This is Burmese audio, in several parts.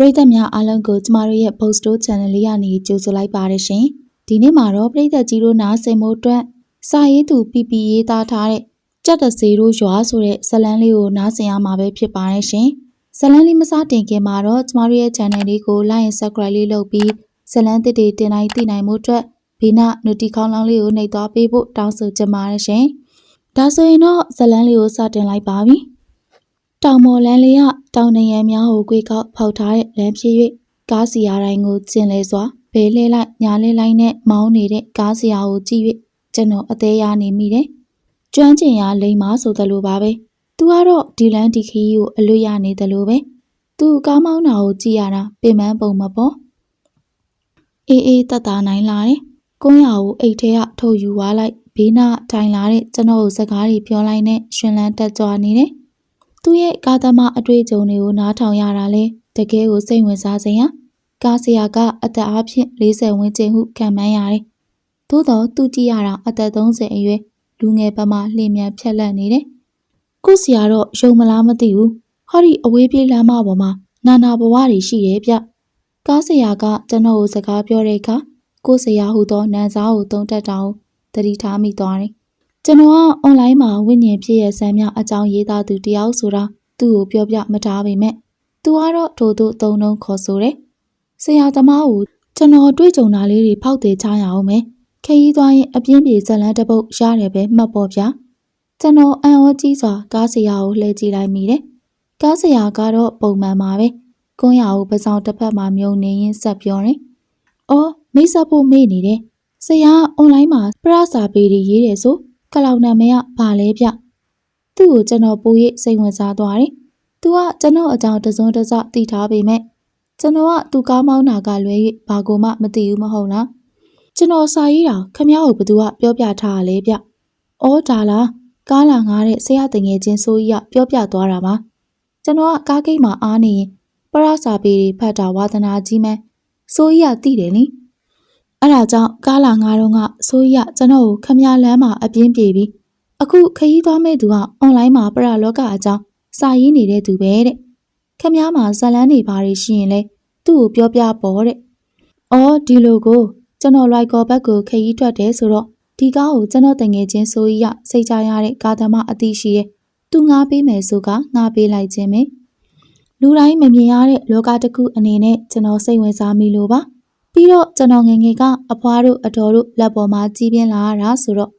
ပရိသတ်များအားလုံးကိုကျမတို့ရဲ့ Post Store Channel လေးကနေကြိုဆိုလိုက်ပါရရှင်။ဒီနေ့မှာတော့ပရိသတ်ကြီးတို့နားဆင်ဖို့အတွက်စာရေးသူ PP ရေးသားထားတဲ့ကြက်တစေတို့ရွာဆိုတဲ့ဇာတ်လမ်းလေးကိုနားဆင်ရမှာပဲဖြစ်ပါရဲ့ရှင်။ဇာတ်လမ်းလေးမစတင်ခင်မှာတော့ကျမတို့ရဲ့ channel လေးကို like and subscribe လေးလုပ်ပြီးဇာတ်လမ်းသစ်တွေတင်တိုင်းသိနိုင်မှုအတွက်ဘေးနာ notification ခေါင်းလောင်းလေးကိုနှိပ်သွားပေးဖို့တောင်းဆိုချင်ပါတယ်ရှင်။ဒါဆိုရင်တော့ဇာတ်လမ်းလေးကိုစတင်လိုက်ပါပြီ။ တောင်မော်လန်းလေးကတောင်နေရန်များကိုကွေကောက်ဖောက်ထားတဲ့လမ်းဖြစ်၍ကားစီယာတိုင်းကိုကျင်လဲစွာဘဲလဲလိုက်ညာလဲလိုက်နဲ့မောင်းနေတဲ့ကားစီယာကိုကြည့်၍ကျွန်တော်အသေးရနေမိတယ်။ကျွမ်းကျင်ရလိမ္မာဆိုသလိုပါပဲ။ "तू ကတော့ဒီလန်းဒီခီးကိုအလွတ်ရနေသလိုပဲ။ तू ကားမောင်းတာကိုကြည့်ရတာပင်ပန်းပုံမပေါ်။အေးအေးတတ်တာနိုင်လာတယ်။ကွန်းရကိုအိတ်ထဲကထုတ်ယူသွားလိုက်ဘေးနားထိုင်လာတဲ့ကျွန်တော်ကိုစကားတွေပြောလိုက်နဲ့ရှင်လန်းတက်ကြွနေတယ်။ သူ့ရဲ့ကာသမားအတွေ့အကြုံတွေကိုနားထောင်ရတာလဲတကယ်ကိုစိတ်ဝင်စားစရာကားဆရာကအသက်အားဖြင့်40ဝန်းကျင်ဟုခံမှန်းရတယ်။သို့တော့သူကြည့်ရတာအသက်30အရွယ်လူငယ်ပမာလျင်မြန်ဖြက်လက်နေတယ်။ကို့ဆရာတော့ယုံမလားမသိဘူး။ဟောဒီအဝေးပြေးလမ်းမပေါ်မှာနာနာဘဝတွေရှိတယ်ဗျ။ကားဆရာကကျွန်တော်ကိုစကားပြောတဲ့အခါကို့ဆရာဟူသောနန်းစားကိုတုံးတက်တာကိုသတိထားမိသွားတယ်။ ကျွန်တော်ကအွန်လိုင်းမှာဝိညာဉ်ဖြစ်ရဆန်းများအကြောင်းရေးသားသူတယောက်ဆိုတာသူ့ကိုပြောပြမထားပေမဲ့သူကတော့ထို့သို့သုံးနှုန်းခေါ်ဆိုတယ်။ဆရာသမားကိုကျွန်တော်တွေ့ကြုံတာလေးတွေဖောက်သေးချရအောင်မယ်။ခရီးသွားရင်အပြင်းပြေဇက်လန်းတစ်ပုတ်ရတယ်ပဲမှတ်ပေါ့ဗျာ။ကျွန်တော်အံ့ဩကြီးစွာကားဆရာကိုလှည့်ကြည့်လိုက်မိတယ်။ကားဆရာကတော့ပုံမှန်ပါပဲ။ကွန်းရကိုပစောင်တစ်ဖက်မှာမြုံနေရင်းဆက်ပြောတယ်။အော်မိတ်ဆက်ဖို့မေ့နေတယ်။ဆရာကအွန်လိုင်းမှာပရစာပေတွေရေးတယ်ဆို ကလောက်နာမည်ကဘာလဲဗျ။သူ့ကိုကျွန်တော်ပိုရိပ်စိတ်ဝင်စားသွားတယ်။ "तू ကကျွန်တော်အကြောင်းတစုံတစသိထားပေမဲ့ကျွန်တော်ကသူကားမောင်းတာကလွဲ၍ဘာကိုမှမသိဘူးမဟုတ်လား။ကျွန်တော်စာရေးတာခမ ्या ကိုဘသူကပြောပြထားရလဲဗျ။အော်ဒါလားကားလာငားတဲ့ဆရာတငယ်ချင်းဆိုကြီးကပြောပြသွားတာပါ။ကျွန်တော်ကကားဂိတ်မှာအားနေရင်ပရစာပေတွေဖတ်တာဝါသနာကြီးမှန်းဆိုကြီးကသိတယ်လေ။ အဲ့ဒါကြောင့်ကားလာငားတော့ကဆိုကြီးကကျွန်တော်ကိုခမ ्या လမ်းမှာအပြင်းပြေပြီးအခုခရီးသွားမဲ့သူကအွန်လိုင်းမှာပရလောကအကြောင်းစာရေးနေတဲ့သူပဲတဲ့ခမ ्या မှာဇက်လန်းနေပါတွေရှိရင်လဲသူ့ကိုပြောပြပေါ့တဲ့။အော်ဒီလိုကိုကျွန်တော်လိုက်ကောဘက်ကိုခရီးထွက်တယ်ဆိုတော့ဒီကားကိုကျွန်တော်တငယ်ချင်းဆိုကြီးရစိတ်ချရတဲ့ကာသမားအသိရှိတယ်။သူငားပေးမယ်ဆိုကငားပေးလိုက်ခြင်းပဲ။လူတိုင်းမမြင်ရတဲ့လောကတစ်ခုအနေနဲ့ကျွန်တော်စိတ်ဝင်စားမိလို့ပါ။ ပြီးတော့ကျွန်တော်ငယ်ငယ်ကအဖွားတို့အတော်တို့လက်ပေါ်မှာကြီးပြင်းလာရတာဆိုတော့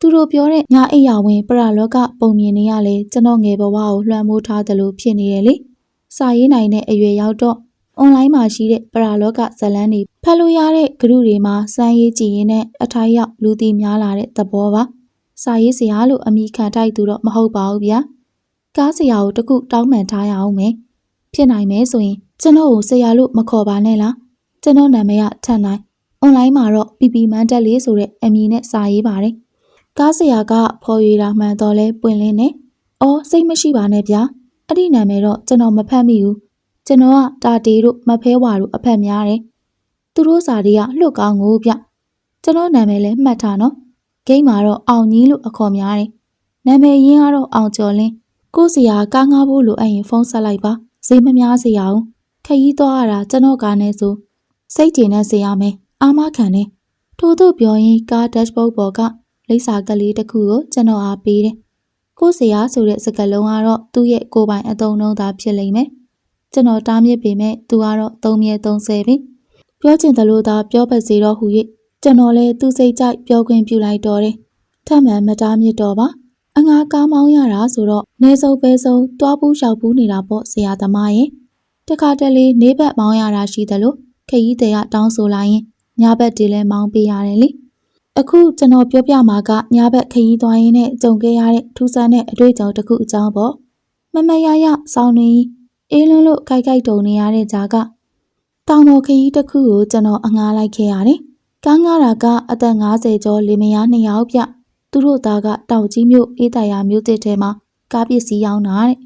သူတို့ပြောတဲ့ညာအိယာဝင်ပရလောကပုံမြင်နေရလေကျွန်တော်ငယ်ဘဝကိုလွှမ်းမိုးထားသလိုဖြစ်နေတယ်လေ။စာရေးနိုင်တဲ့အရွယ်ရောက်တော့အွန်လိုင်းမှာရှိတဲ့ပရာလောကဇတ်လန်းတွေဖတ်လို့ရတဲ့ဂရုတွေမှာစမ်းရေးကြည့်ရင်နဲ့အထိုက်ရောက်လူသိများလာတဲ့သဘောပါ။စာရေးဆရာလို့အမိခံတိုက်သူတော့မဟုတ်ပါဘူးဗျာ။ကားဆရာကိုတခုတောင်းပန်ထားရအောင်မယ်။ဖြစ်နိုင်မယ်ဆိုရင်ကျွန်တော်ကိုဆရာလို့မခေါ်ပါနဲ့လား။ ကျွန်တော်နာမည်ကထန်နိုင်။အွန်လိုင်းမှာတော့ပီပီမန်တက်လေးဆိုတဲ့အမည်နဲ့စာရေးပါတယ်။ကားဆရာကဖော်ရွေတာမှန်တော့လဲပွင့်လင်းနေ။အော်စိတ်မရှိပါနဲ့ဗျာ။အဲ့ဒီနာမည်တော့ကျွန်တော်မဖတ်မိဘူး။ကျွန်တော်ကတာတီတို့မဖဲဝါတို့အဖက်များတယ်။သူတို့စာတွေကလှုပ်ကောင်းကိုဗျ။ကျွန်တော်နာမည်လည်းမှတ်ထားနော်။ဂိမ်းမှာတော့အောင်ကြီးလို့အခေါ်များတယ်။နာမည်ရင်းကတော့အောင်ကျော်လင်း။ကို့ဆရာကားငားဖို့လိုအပ်ရင်ဖုန်းဆက်လိုက်ပါ။ဈေးမများစေရအောင်။ခရီးသွားရတာကျွန်တော်ကားနဲ့ဆို စိတ်ကျေနပ်စေရမယ်။အာမခံတယ်။ထို့သို့ပြောရင်ကားဒက်ရှ်ဘုတ်ပေါ်ကလိပ်စာကလေးတစ်ခုကိုကျွန်တော်အားပေးတယ်။ကို့ဆရာဆိုတဲ့စကားလုံးကတော့သူ့ရဲ့ကိုယ်ပိုင်အသုံးနှုန်းသာဖြစ်လိမ့်မယ်။ကျွန်တော်တားမြစ်ပေမဲ့သူကတော့သုံးမြဲသုံးဆဲပြီ။ပြောချင်တယ်လို့သာပြောပါစေတော့ဟူ၍ကျွန်တော်လည်းသူ့စိတ်ကြိုက်ပြောခွင့်ပြုလိုက်တော့တယ်။ထပ်မံမတားမြစ်တော့ပါ။အငါကားမောင်းရတာဆိုတော့နေစုံပဲစုံတွားပူးရောက်ပူးနေတာပေါ့ဆရာသမားရဲ့။တခါတလေနေဘက်မောင်းရတာရှိတယ်လို့ ခရီးတဲ့ကတောင်းဆိုလိုက်ရင်ညဘက်တည်းလဲမောင်းပေးရတယ်လေ။အခုကျွန်တော်ပြောပြမှာကညဘက်ခရီးသွားရင်းနဲ့ကြုံခဲ့ရတဲ့ထူးဆန်းတဲ့အတွေ့အကြုံတစ်ခုအကြောင်းပေါ့။မမရရစောင်းနေအေးလွန်းလို့ခိုက်ခိုက်တုံနေရတဲ့ကြားကတောင်ပေါ်ခရီးတစ်ခုကိုကျွန်တော်အငားလိုက်ခဲ့ရတယ်။ကားငားတာကအသက်50ကျော်လေမယားနှစ်ယောက်ပြ။သူတို့သားကတောင်ကြီးမြို့အေးတရာမြို့တစ်ထဲမှာကားပစ္စည်းရောင်းတာတဲ့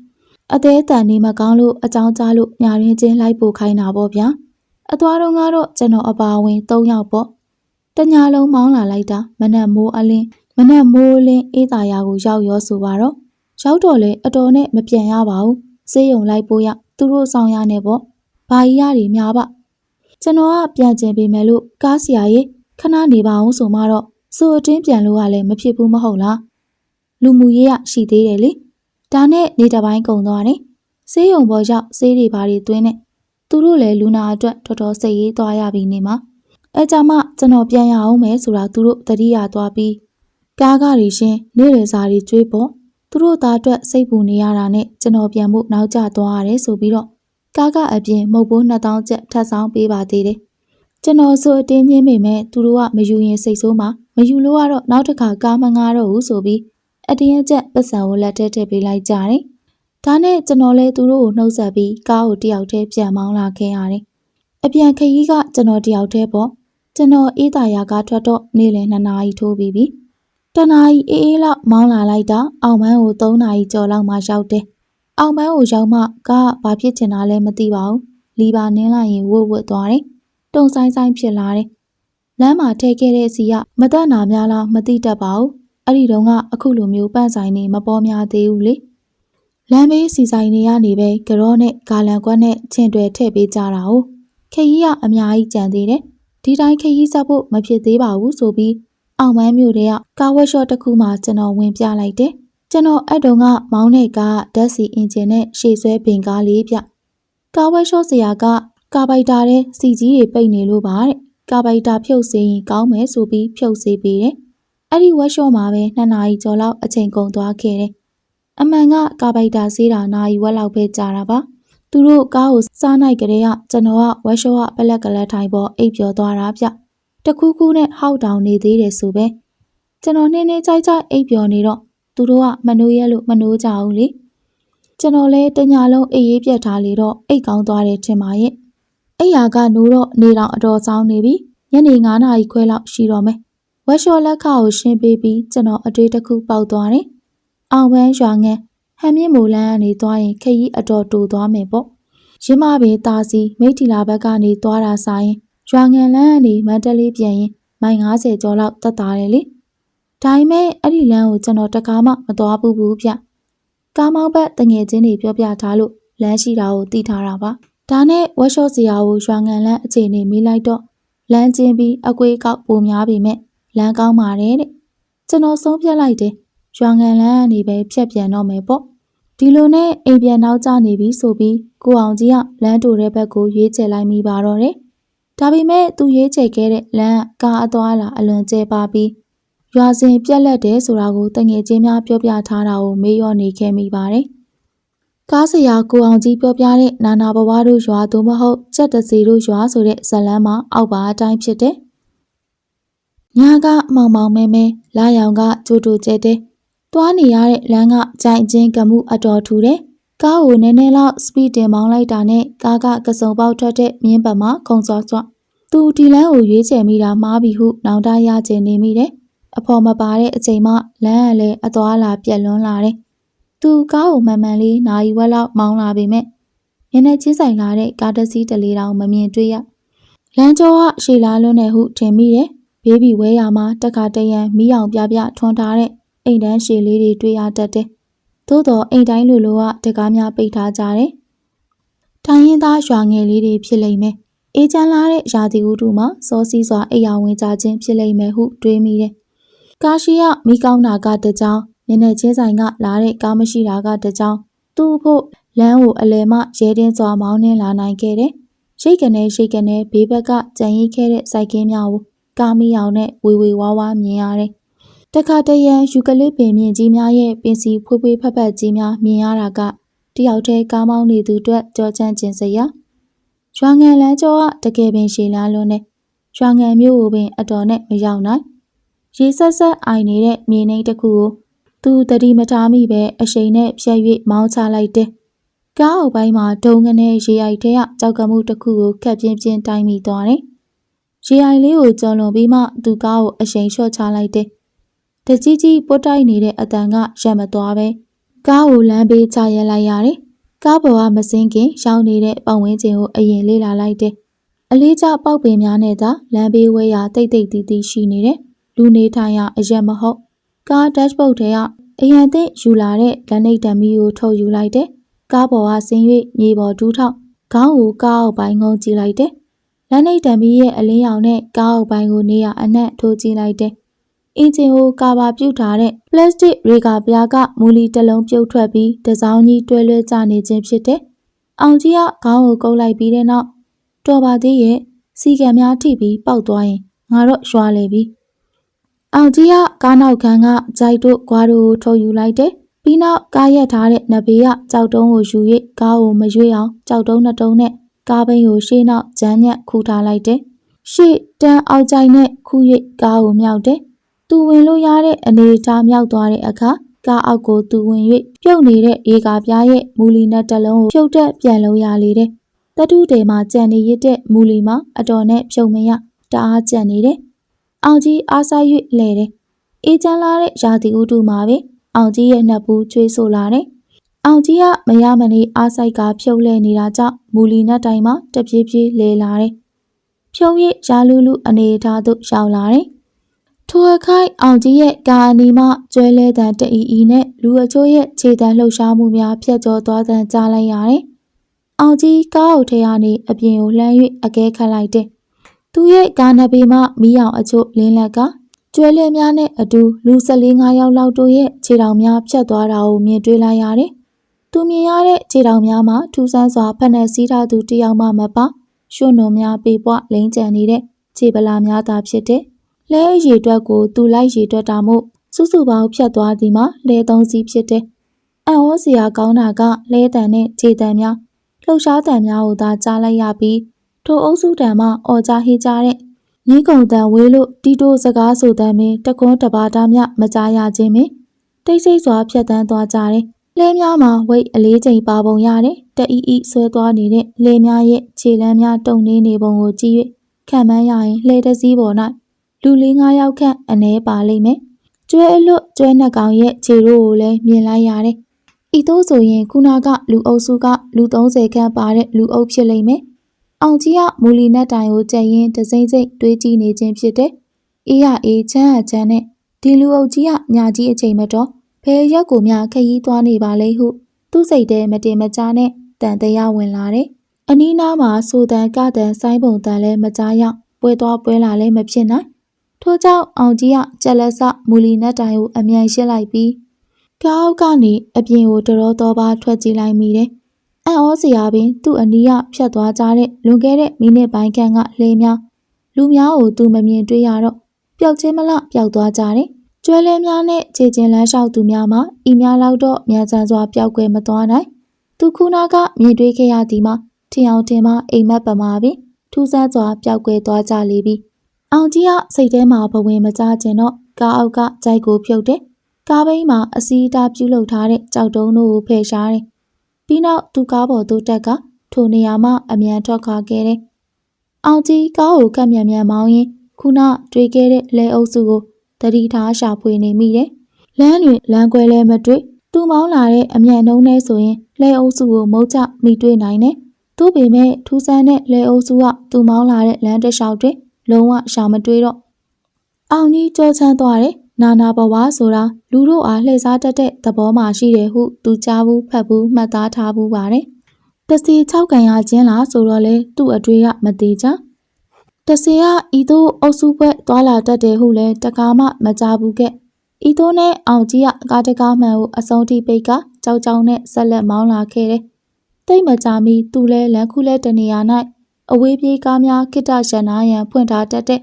အသေးတန်နေမကောင်းလို့အကြောင်းကြားလို့ညာရင်းချင်းလိုက်ပို့ခိုင်းတာပေါ့ဗျာ။ အသွားတော့ကတော့ကျွန်တော်အပါဝင်၃ယောက်ပေါ့။တညာလုံးမောင်းလာလိုက်တာမနက်မိုးအလင်းမနက်မိုးအလင်းအေးသာယာကိုရောက်ရောဆိုပါတော့။ရောက်တော့လေအတော်နဲ့မပြန်ရပါဘူး။ဆေးရုံလိုက်ပို့ရသူတို့ဆောင်ရနေပေါ့။ဘဘာကြီးရတွေများပါကျွန်တော်ကပြန်ကျင်ပေးမယ်လို့ကားဆရာကြီးခဏနေပါအောင်ဆိုမှတော့စိုးအတင်းပြန်လို့ကလည်းမဖြစ်ဘူးမဟုတ်လားလူမှုရေးရရှိသေးတယ်လေဒါနဲ့နေတစ်ပိုင်းကုံသွားတယ်ဆေးရုံပေါ်ရောက်ဆေးတွေဘာတွေသွင်းနေ သူတို့လည်းလူနာအတွက်တော်တော်စိတ်ရေးသွားရပြီနေမှာအဲကြမှာကျွန်တော်ပြန်ရအောင်မယ်ဆိုတာသူတို့တတိယသွားပြီးကားကားတွေရှင်နေ့လယ်စာတွေကျွေးပေါ်သူတို့သားအတွက်စိတ်ပူနေရတာနဲ့ကျွန်တော်ပြန်ဖို့နောက်ကျသွားရတယ်ဆိုပြီးတော့ကားကအပြင်မုတ်ဘိုး2000ကျပ်ထပ်ဆောင်ပေးပါသေးတယ်ကျွန်တော်ဆိုအတင်းချင်းမိမဲ့သူတို့ကမယူရင်စိတ်ဆိုးမှာမယူလို့ကတော့နောက်တစ်ခါကားမငားတော့ဘူးဆိုပြီးအတင်းအကျပ်ပတ်စံကိုလက်ထဲထည့်ပေးလိုက်ကြတယ် ဒါနဲ့ကျွန်တော်လည်းသူတို့ကိုနှုတ်ဆက်ပြီးကားကိုတယောက်တည်းပြန်မောင်းလာခဲ့ရတယ်အပြန်ခရီးကကျွန်တော်တယောက်တည်းပေါ့ကျွန်တော်အေးသာယာကထွက်တော့နေ့လယ်2နာရီထိုးပြီးပြီတနာရီအေးအေးလောက်မောင်းလာလိုက်တာအောင်မန်းကို3နာရီကျော်လောက်မှရောက်တယ်အောင်မန်းကိုရောက်မှကားကဘာဖြစ်ချင်တာလဲမသိပါဘူးလီပါနင်းလိုက်ရင်ဝှက်ဝှက်သွားတယ်တုံဆိုင်ဆိုင်ဖြစ်လာတယ်လမ်းမှာထည့်ခဲ့တဲ့စီကမတက်နာများလားမသိတတ်ပါဘူးအဲ့ဒီတုန်းကအခုလိုမျိုးပန့်ဆိုင်နေမပေါ်များသေးဘူးလေ လမ်းဘေးစီဆိုင်နေရနေပဲကြောနဲ့ဂါလန်ကွက်နဲ့ချင်းတွယ်ထည့်ပေးကြတာ哦ခရီးကအများကြီးကြံသေးတယ်ဒီတိုင်းခရီးဆက်ဖို့မဖြစ်သေးပါဘူးဆိုပြီးအောင်မန်းမြို့တွေကကားဝက်ရှော့တစ်ခုမှကျွန်တော်ဝင်ပြလိုက်တယ်ကျွန်တော်အဲ့တုန်းကမောင်းတဲ့ကားဓာတ်စီအင်ဂျင်နဲ့ရှေ့ဆွဲပင်ကားလေးပြကားဝက်ရှော့ဆရာကကာဘိုက်တာတဲ့စီကြီးတွေပိတ်နေလို့ပါတဲ့ကာဘိုက်တာဖြုတ်စေရင်ကောင်းမယ်ဆိုပြီးဖြုတ်စေပေးတယ်အဲ့ဒီဝက်ရှော့မှာပဲနှစ်နာရီကျော်လောက်အချိန်ကုန်သွားခဲ့တယ် အမှန်ကကာဘိုက်တာဆေးတာနာရီဝက်လောက်ပဲကြာတာပါသူတို့ကားကိုစားနိုင်ကြတဲ့ကကျွန်တော်ကဝက်ရှော့ကပလက်ကလေးထိုင်ပေါ်အိပ်ပျော်သွားတာဗျတခုခုနဲ့ဟောက်တောင်နေသေးတယ်ဆိုပဲကျွန်တော်နင်းနေကြိုက်ကြိုက်အိပ်ပျော်နေတော့သူတို့ကမနိုးရဲလို့မနိုးကြဘူးလေကျွန်တော်လဲတညာလုံးအေးရေးပြတ်ထားလေတော့အိတ်ကောင်းသွားတယ်ထင်ပါရဲ့အိယာကနိုးတော့နေတော့အတော်ဆောင်နေပြီညနေ9နာရီခွဲလောက်ရှိတော့မယ်ဝက်ရှော့လက်ခါကိုရှင်းပေးပြီးကျွန်တော်အတွေးတစ်ခုပေါက်သွားတယ် အောင်ပန်းရွာငန်းဟမ်းမြင့်မိုလန်းကနေသွားရင်ခရီးအတော်တူသွားမယ်ပေါ့ရင်းမပင်တာစီမိထီလာဘက်ကနေသွားတာဆိုင်ရွာငံလန်းကနေမန္တလေးပြန်ရင်မိုင်90ကျော်လောက်တက်တာတယ်လေဒါပေမဲ့အဲ့ဒီလမ်းကိုကျွန်တော်တကားမှမသွားဘူးဘူးဗျကားမောင်းဘက်တငယ်ချင်းတွေပြောပြထားလို့လမ်းရှိတာကိုသိထားတာပါဒါနဲ့ဝက်ရှော့စရာကိုရွာငံလန်းအခြေအနေမေးလိုက်တော့လမ်းချင်းပြီးအကွေးကောက်ပိုများပေမဲ့လမ်းကောင်းပါတယ်တဲ့ကျွန်တော်ဆုံးဖြတ်လိုက်တယ် ရွာငံလန်းကနေပဲဖြတ်ပြန်တော့မယ်ပေါ့ဒီလိုနဲ့အိမ်ပြန်နောက်ကျနေပြီဆိုပြီးကိုအောင်ကြီးကလမ်းတူတဲ့ဘက်ကိုရွေးချယ်လိုက်မိပါတော့တယ်ဒါပေမဲ့သူရွေးချယ်ခဲ့တဲ့လမ်းကားအသွားလာအလွန်ကျဲပါပြီးရွာစဉ်ပြက်လက်တယ်ဆိုတာကိုတငယ်ချင်းများပြောပြထားတာကိုမေးလျော့နေခဲ့မိပါတယ်ကားဆရာကိုအောင်ကြီးပြောပြတဲ့နာနာဘဝတို့ရွာသို့မဟုတ်ကြက်တစီတို့ရွာဆိုတဲ့ဇလန်းမှာအောက်ပါအတိုင်းဖြစ်တယ်။ညာကမောင်မောင်မဲမဲလာရောင်ကကြိုးတူကျဲတဲ့ တွားနေရတဲ့လမ်းကကြိုင်ချင်းကမှုအတော်ထူတယ်။ကားကိုနည်းနည်းလောက်စပီဒတင်မောင်းလိုက်တာနဲ့ကားကကစုံပေါက်ထွက်တဲ့မြင်းပတ်မှာခုံစောစွာ။သူဒီလမ်းကိုရွေးချယ်မိတာမှားပြီဟုနောင်တရကျင်နေမိတယ်။အဖော်မပါတဲ့အချိန်မှလမ်းကလည်းအသွားလာပြက်လွန်းလာတယ်။သူကားကိုမှန်မှန်လေးနာရီဝက်လောက်မောင်းလာပေမဲ့မျက်နှာချင်းဆိုင်လာတဲ့ကားတစ်စီးတလေတောင်မမြင်တွေ့ရ။လမ်းကျောကရှေလာလွန်းနေဟုထင်မိတယ်။ဘေးဘီဝဲရမှာတခါတရံမီးအောင်ပြပြထွန်းထားတဲ့ အိမ်တန်းရှည်လေးတွေတွေ့ရတတ်တယ်။သို့တော့အိမ်တိုင်းလိုလိုကတကားများပိတ်ထားကြတယ်။တိုင်းရင်းသားရွာငယ်လေးတွေဖြစ်လိမ့်မယ်။အေးချမ်းလာတဲ့ရာသီဥတုမှာစောစီးစွာအိမ်အောင်ဝင်ကြခြင်းဖြစ်လိမ့်မယ်ဟုတွေးမိတယ်။ကာရှိယမိကောင်းနာကတကြောင်နည်းနည်းချင်းဆိုင်ကလာတဲ့ကားမရှိတာကတကြောင်သူ့ဖို့လမ်းကိုအလဲမရဲတင်းစွာမောင်းနှင်းလာနိုင်ခဲ့တယ်။ရိတ်ကနေရိတ်ကနေဘေးဘက်ကကြံရိတ်ခဲ့တဲ့စိုက်ကင်းများကိုကားမီအောင်နဲ့ဝေဝေဝါးဝါမြင်ရတယ် တခါတရံယူကလစ်ပင်မြင့်ကြီးများရဲ့ပင်စီဖွေးဖွေးဖက်ဖက်ကြီးများမြင်ရတာကတယောက်တည်းကားမောင်းနေသူအတွက်ကြောချမ်းကျင်စရာရွာငံလန်းကျော်ကတကယ်ပင်ရှည်လန်းလွန်းနေရွာငံမြို့ကိုပင်အတော်နဲ့မရောက်နိုင်ရေဆက်ဆက်အိုင်နေတဲ့မြေနှိမ်တစ်ခုကိုသူတတိမထားမိပဲအရှိန်နဲ့ဖြတ်၍မောင်းချလိုက်တယ်ကားအုပ်ပိုင်းမှာဒုံငနဲ့ရေအိုက်ထဲကကြောက်ကမှုတစ်ခုကိုခက်ပြင်းပြင်းတိုင်းမိသွားတယ်ရေအိုင်လေးကိုကျော်လွန်ပြီးမှသူကားကိုအရှိန်လျှော့ချလိုက်တယ် တကြီးကြီးပုတ်တိုက်နေတဲ့အတန်ကရက်မသွားပဲကားကိုလမ်းဘေးချရက်လိုက်ရတယ်။ကားပေါ်ကမစင်းခင်ရှောင်းနေတဲ့ပတ်ဝန်းကျင်ကိုအရင်လေးလာလိုက်တယ်။အလေးကျပေါက်ပင်များနဲ့သာလမ်းဘေးဝဲရတိတ်တိတ်တီးတီးရှိနေတယ်။လူနေထိုင်ရအရက်မဟုတ်ကားဒက်ချ်ဘုတ်ထဲကအရန်သိယူလာတဲ့လက်နှိပ်တံမီကိုထုတ်ယူလိုက်တယ်။ကားပေါ်ကဆင်း၍မြေပေါ်ဒူးထောက်ခေါင်းကိုကားအောက်ပိုင်းငုံကြည့်လိုက်တယ်။လက်နှိပ်တံမီရဲ့အလင်းရောင်နဲ့ကားအောက်ပိုင်းကိုနေရအနှံ့ထိုးကြည့်လိုက်တယ်။ အင်ဂျင်ကိုကာဘာပြုတ်ထားတဲ့ပလတ်စတစ်ရေကာပြားကမူလီတစ်လုံးပြုတ်ထွက်ပြီးတစောင်းကြီးတွဲလွဲကျနေခြင်းဖြစ်တယ်။အောင်ကြီးကခေါင်းကိုကုပ်လိုက်ပြီးတဲ့နောက်တော်ပါသေးရဲ့စီကံများထိပြီးပောက်သွားရင်ငါတော့ရွာလေပြီ။အောင်ကြီးကကားနောက်ခန်းကဂျိုက်တို့ကွာတို့ကိုထုတ်ယူလိုက်တယ်။ပြီးနောက်ကားရက်ထားတဲ့နဘေးကကြောက်တုံးကိုယူ၍ကားကိုမရွေ့အောင်ကြောက်တုံးနှစ်တုံးနဲ့ကားဘိန်းကိုရှေ့နောက်ဂျမ်းညက်ခူထားလိုက်တယ်။ရှေ့တန်းအောက်ကြိုက်နဲ့ခူ၍ကားကိုမြောက်တယ်။ သူဝင်လို့ရတဲ့အနေအထားမြောက်သွားတဲ့အခါကားအောက်ကိုသူဝင်၍ပြုတ်နေတဲ့ရေကာပြားရဲ့မူလီနဲ့တစ်လုံးကိုဖြုတ်တက်ပြန်လို့ရလေတယ်။တတုတေမှာကြံနေရတဲ့မူလီမှာအတော်နဲ့ဖြုတ်မရတအားကြံနေတယ်။အောင်ကြီးအားစား၍လဲတယ်။အေးချမ်းလာတဲ့ရာသီဥတုမှာပဲအောင်ကြီးရဲ့နှက်ဘူးချွေးဆိုလာတယ်။အောင်ကြီးကမရမနေအားဆိုင်ကဖြုတ်လဲနေတာကြောင့်မူလီနတ်တိုင်မှာတပြေးပြေးလဲလာတယ်။ဖြုတ်ရရာလူလူအနေအထားသို့ရောက်လာတယ်။ ထိုအခိုက်အောင်ကြီးရဲ့ကာအနီမှကျွဲလဲတန်တအီအီနဲ့လူအချို့ရဲ့ခြေတံလှုပ်ရှားမှုများဖြတ်ကျော်သွားတန်ကြားလိုက်ရတယ်။အောင်ကြီးကားအုပ်ထဲကနေအပြင်ကိုလှမ်း၍အကဲခတ်လိုက်တယ်။သူရဲ့ကာနဘေမှမီးအောင်အချို့လင်းလက်ကကျွဲလဲများနဲ့အတူလူ14 5ယောက်လောက်တို့ရဲ့ခြေထောင်များဖြတ်သွားတာကိုမြင်တွေ့လိုက်ရတယ်။သူမြင်ရတဲ့ခြေထောင်များမှာထူးဆန်းစွာဖက်နှက်စည်းထားသူတစ်ယောက်မှမပါရွှွနုံများပေပွားလိမ့်ကြံနေတဲ့ခြေပလာများသာဖြစ်တဲ့ လဲအရေအတွက်ကိုသူလိုက်ရေတွက်တာမို့စုစုပေါင်းဖြတ်သွားသည်မှာလဲသုံးစီးဖြစ်တဲ့အံ့ဩစရာကောင်းတာကလဲတန်နဲ့ခြေတန်များလှုပ်ရှားတန်များကိုသာကြားလိုက်ရပြီးထိုအုပ်စုတန်မှအော်ကြဟေးကြတဲ့ညီးကုံတန်ဝေးလို့တီတိုစကားဆိုတမ်းပင်တကွန်းတပါးသားမြမကြားရခြင်းပင်တိတ်ဆိတ်စွာဖြတ်တန်းသွားကြတယ်။လဲများမှာဝိတ်အလေးချိန်ပါပုံရတယ်။တအီအီဆွဲသွားနေတဲ့လဲများရဲ့ခြေလမ်းများတုံနေနေပုံကိုကြည့်၍ခံမှန်းရရင်လှဲတစည်းပေါ်၌ လူလေး၅ယောက်ခန့်အ ਨੇ ပါလိမ့်မယ်။ကျွဲအလွတ်ကျွဲနှက်ကောင်ရဲ့ခြေတို့ကိုလည်းမြင်လိုက်ရတယ်။ဤသို့ဆိုရင်ခုနကလူအုပ်စုကလူ30ခန့်ပါတဲ့လူအုပ်ဖြစ်လိမ့်မယ်။အောင်ကြီးကမူလီနက်တိုင်ကိုကြက်ရင်တစိမ့်စိမ့်တွေးကြည့်နေခြင်းဖြစ်တဲ့အေးရအေးချမ်းအချမ်းနဲ့ဒီလူအုပ်ကြီးကညာကြီးအချိန်မတော်ဘယ်ရက်ကိုမျှခရီးသွားနေပါလိမ့်ဟု သူ့စိတ်ထဲမတင်မကြားနဲ့တန်တရားဝင်လာတယ်။အနီးနားမှာဆိုတန်ကတန်ဆိုင်းပုံတန်လည်းမကြားရောက်ပွဲသွားပွဲလာလည်းမဖြစ်နိုင်။ ထို့ကြောင့်အောင်ကြီးကကြက်လက်စမူလီနက်တိုင်ကိုအမြန်ရှင်းလိုက်ပြီးကားအောက်ကနေအပြင်ကိုတရောတော်ပါထွက်ကြည့်လိုက်မိတယ်။အံ့ဩစရာပင်သူ့အနီးကဖြတ်သွားကြတဲ့လွန်ခဲ့တဲ့မိနစ်ပိုင်းခန့်ကလှေများလူများကိုသူမမြင်တွေ့ရတော့ပျောက်ချင်းမလပျောက်သွားကြတယ်။ကျွဲလဲများနဲ့ခြေချင်းလမ်းလျှောက်သူများမှာဤများလောက်တော့မြန်ဆန်စွာပျောက်ကွယ်မသွားနိုင်။သူခုနာကမြင်တွေ့ခဲ့ရသည်မှာထင်အောင်ထင်မှအိမ်မက်ပမာပင်ထူးဆန်းစွာပျောက်ကွယ်သွားကြလေပြီ။ အောင်ကြီးကစိတ်ထဲမှာဘဝင်မကြခြင်းတော့ကားအောက်ကကြိုက်ကိုဖြုတ်တယ်။ကားဘိန်းမှာအစီအတားပြုတ်လုထားတဲ့ကြောက်တုံးတို့ကိုဖယ်ရှားတယ်။ပြီးနောက်သူကားပေါ်သို့တက်ကထိုနေရာမှအမြန်ထွက်ခွာခဲ့တယ်။အောင်ကြီးကားကိုကပ်မြန်မြန်မောင်းရင်းခုနတွေ့ခဲ့တဲ့လဲအုပ်စုကိုတတိထားရှာဖွေနေမိတယ်။လမ်းတွင်လမ်းခွဲလဲမတွေ့သူမောင်းလာတဲ့အမြန်နှုံးနဲ့ဆိုရင်လဲအုပ်စုကိုမုတ်ချမိတွေ့နိုင်တယ်။သို့ပေမဲ့ထူးဆန်းတဲ့လဲအုပ်စုကသူမောင်းလာတဲ့လမ်းတစ်လျှောက်တွင် လုံးဝရှာမတွေ့တော့အောင်ကြီးကြောချမ်းသွားတယ်။နာနာဘဝဆိုတာလူတို့အားလှည့်စားတတ်တဲ့သဘောမှရှိတယ်ဟုသူကြားဘူးဖတ်ဘူးမှတ်သားထားဘူးပါတယ်။တစီ၆ကန်ရခြင်းလားဆိုတော့လေသူ့အတွေ့ရမသေးကြ။တစီကဤသို့အုပ်စုပွဲသွာလာတတ်တယ်ဟုလည်းတကားမှမကြားဘူးကဲ့။ဤသို့နဲ့အောင်ကြီးကကားတကားမှန်ကိုအစုံထိပိတ်ကကြောက်ကြောက်နဲ့ဆက်လက်မောင်းလာခဲ့တယ်။တိတ်မကြမီသူလဲလန်ခုလဲတနေရာ၌ အဝေးပြေးကားများခိတ္တရန်နာရန်ဖွင့်ထားတတ်တဲ့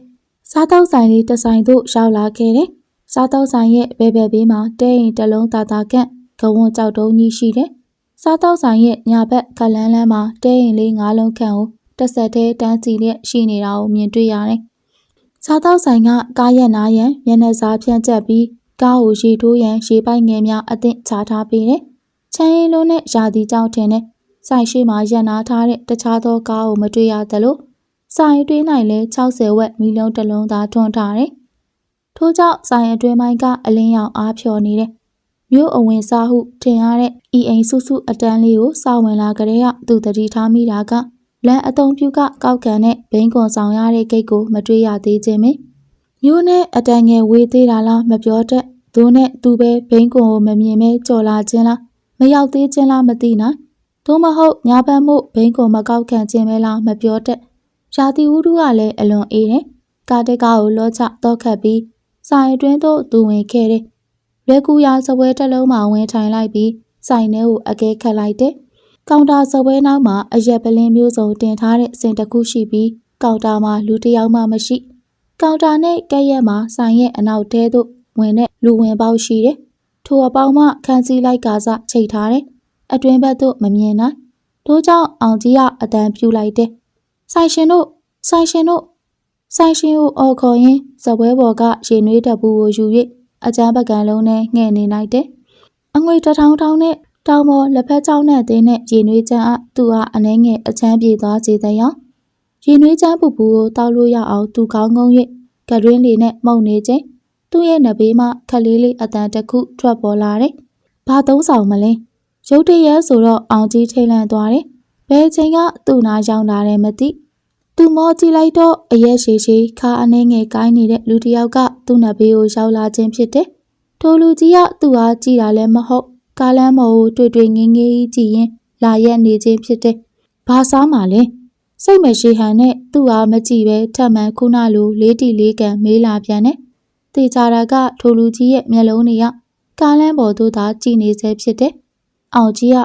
စားတောက်ဆိုင်လေးတစ်ဆိုင်သို့ရောက်လာခဲ့တယ်။စားတောက်ဆိုင်ရဲ့ဘဲဘဲဘေးမှာတဲရင်တစ်လုံးတာတာကန့်ဂဝွန်ကြောက်တုံးကြီးရှိတယ်။စားတောက်ဆိုင်ရဲ့ညာဘက်ကလန်းလန်းမှာတဲရင်လေးငါးလုံးခန့်ကိုတစ်ဆက်တည်းတန်းစီလျက်ရှိနေတာကိုမြင်တွေ့ရတယ်။စားတောက်ဆိုင်ကကားရက်နာရန်မျက်နှာစာဖြန့်ချက်ပြီးကားကိုရေထိုးရန်ရေပိုက်ငယ်များအသင့်ချထားပေးတယ်။ချမ်းရင်လုံးနဲ့ရာသီကြောက်ထင်တဲ့ ဆိုင်ရှိမှရက်နာထားတဲ့တခြားသောကားကိုမတွေ့ရသလိုဆိုင်အတွင်း၌လည်း60ဝက်မီလုံးတစ်လုံးသာထွန်းထားတယ်။ထို့ကြောင့်ဆိုင်အတွင်းပိုင်းကအလင်းရောင်အားဖြော်နေတယ်။မြို့အဝင်စားဟုထင်ရတဲ့ဤအိမ်စုစုအတန်းလေးကိုစောင့်ဝင်လာကြတဲ့ကသူတတိထားမိတာကလမ်းအုံပြုကကောက်ကန်တဲ့ဘိန်းကွန်ဆောင်ရတဲ့ဂိတ်ကိုမတွေ့ရသေးခြင်းပဲ။မြို့နဲ့အတန်ငယ်ဝေးသေးတာလားမပြောတတ်။သူနဲ့သူပဲဘိန်းကွန်ကိုမမြင်မဲကြော်လာခြင်းလားမရောက်သေးခြင်းလားမသိနိုင်။ သို့မဟုတ်ညာဘက်မှုဘိန်းကိုမကောက်ခံခြင်းပဲလားမပြောတတ်ရာသီဥတုကလည်းအလွန်အေးတယ်ကားတက်ကားကိုလောချတော့ခတ်ပြီးဆိုင်အတွင်းသို့သူဝင်ခဲ့တယ်လွယ်ကူရာစပွဲတစ်လုံးမှာဝင်ထိုင်လိုက်ပြီးဆိုင်ထဲကိုအကဲခတ်လိုက်တယ်ကောင်တာစပွဲနောက်မှာအရက်ပလင်းမျိုးစုံတင်ထားတဲ့စင်တစ်ခုရှိပြီးကောင်တာမှာလူတစ်ယောက်မှမရှိကောင်တာနဲ့ကဲ့ရဲ့မှာဆိုင်ရဲ့အနောက်တဲသို့ဝင်တဲ့လူဝင်ပေါက်ရှိတယ်။ထိုအပေါင်းမှခန်းစည်းလိုက်ကာစချိတ်ထားတယ်။ အတွင်းဘက်သို့မမြင်နိုင်။ထို့ကြောင့်အောင်ကြီးကအတန်ပြူလိုက်တယ်။ဆိုင်ရှင်တို့ဆိုင်ရှင်တို့ဆိုင်ရှင်ကိုအော်ခေါ်ရင်းဇပွဲပေါ်ကရေနွေးတပ်ပူကိုယူ၍အကျန်းပကံလုံးနဲ့ငှဲ့နေလိုက်တယ်။အငွေတထောင်ထောင်နဲ့တောင်ပေါ်လက်ဖက်ချောင်းနဲ့တင်းနဲ့ရေနွေးချမ်းအသူ့အားအနှဲငယ်အချမ်းပြေသွားစေတဲ့ရောင်ရင်းနှွေးချမ်းပူပူကိုတောက်လို့ရအောင်သူကောင်းကုန်း၍ကရင်းလေးနဲ့မှုန်နေခြင်းသူ့ရဲ့နဘေးမှခက်လေးလေးအတန်တစ်ခုထွက်ပေါ်လာတယ်။ဘာသုံးဆောင်မလဲ။ ရုတ်တရက်ဆိုတော့အောင်ကြီးထိတ်လန့်သွားတယ်။ဘယ်ချိန်ကသူ့နာရောက်လာတယ်မသိ။သူမောကြည့်လိုက်တော့အရက်ရှိရှိခါအနှဲငယ်ကိုင်းနေတဲ့လူတစ်ယောက်ကသူ့နဘေးကိုရောက်လာခြင်းဖြစ်တယ်။ထိုလူကြီးကသူ့အားကြည့်တာလည်းမဟုတ်။ကားလမ်းမော်ကိုတွေ့တွေ့ငင်းငင်းကြီးကြည့်ရင်လာရက်နေခြင်းဖြစ်တယ်။ဘာစားမှလဲ။စိတ်မရှိဟန်နဲ့သူ့အားမကြည့်ပဲထပ်မံခုနလိုလေးတီလေးကန်မေးလာပြန်တယ်။တေချာတာကထိုလူကြီးရဲ့မျက်လုံးတွေကကားလမ်းပေါ်သို့သာကြည့်နေဆဲဖြစ်တယ်။ အောင်ကြီးက